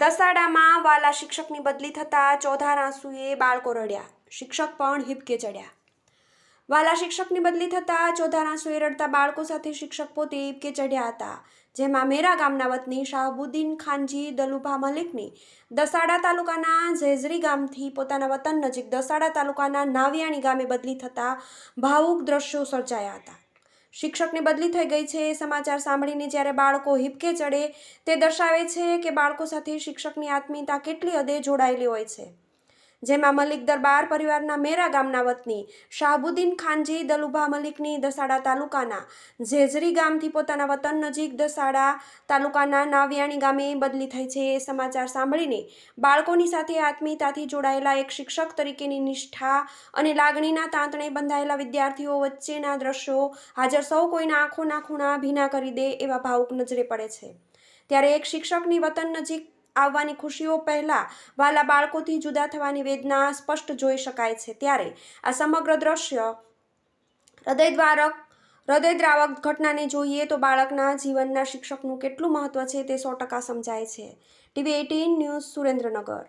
દસાડામાં વાલા શિક્ષકની બદલી થતાં ચોધાર આંસુએ બાળકો રડ્યા. શિક્ષક પણ હિબકે ચડ્યા. વાલા શિક્ષકની બદલી થતાં ચોધાર આંસુએ રડતા બાળકો સાથે શિક્ષક પોતે હિબકે ચડ્યા હતા. જેમાં મેરા ગામના વતની શાહબુદ્દીન ખાનજી, દલુભા મલિકની દસાડા તાલુકાના ઝેઝરી ગામથી પોતાના વતન નજીક દસાડા તાલુકાના નાવિયાણી ગામે બદલી થતાં ભાવુક દ્રશ્યો સર્જાયા હતા. શિક્ષકની બદલી થઈ ગઈ છે. એ સમાચાર સાંભળીને જ્યારે બાળકો હિપકે ચડે, તે દર્શાવે છે કે બાળકો સાથે શિક્ષકની આત્મીયતા કેટલી હદે જોડાયેલી હોય છે. જેમાં મલિક દરબાર પરિવારના મેરા ગામના વતની, શાહબુદ્દીન ખાનજી, દલુભા મલિકની દસાડા તાલુકાના, ઝેઝરી ગામથી પોતાના વતન નજીક દસાડા તાલુકાના નાવિયાણી ગામે બદલી થઈ છે એ સમાચાર સાંભળીને બાળકોની સાથે આત્મીયતાથી જોડાયેલા એક શિક્ષક તરીકેની નિષ્ઠા અને લાગણીના તાંતણે બંધાયેલા વિદ્યાર્થીઓ વચ્ચેના દ્રશ્યો હાજર સૌ કોઈના આંખોના ખૂણા ભીના કરી દે એવા ભાવુક નજરે પડે છે. ત્યારે એક શિક્ષકની વતન નજીક આવવાની ખુશીઓ પહેલાં વાલા બાળકોથી જુદા થવાની વેદના સ્પષ્ટ જોઈ શકાય છે. ત્યારે આ સમગ્ર દ્રશ્ય હૃદયદ્વારક, હૃદયદ્રાવક ઘટનાને જોઈએ તો બાળકના જીવનના શિક્ષકનું કેટલું મહત્ત્વ છે તે સો ટકા સમજાય છે. TV eighteen news Surendranagar.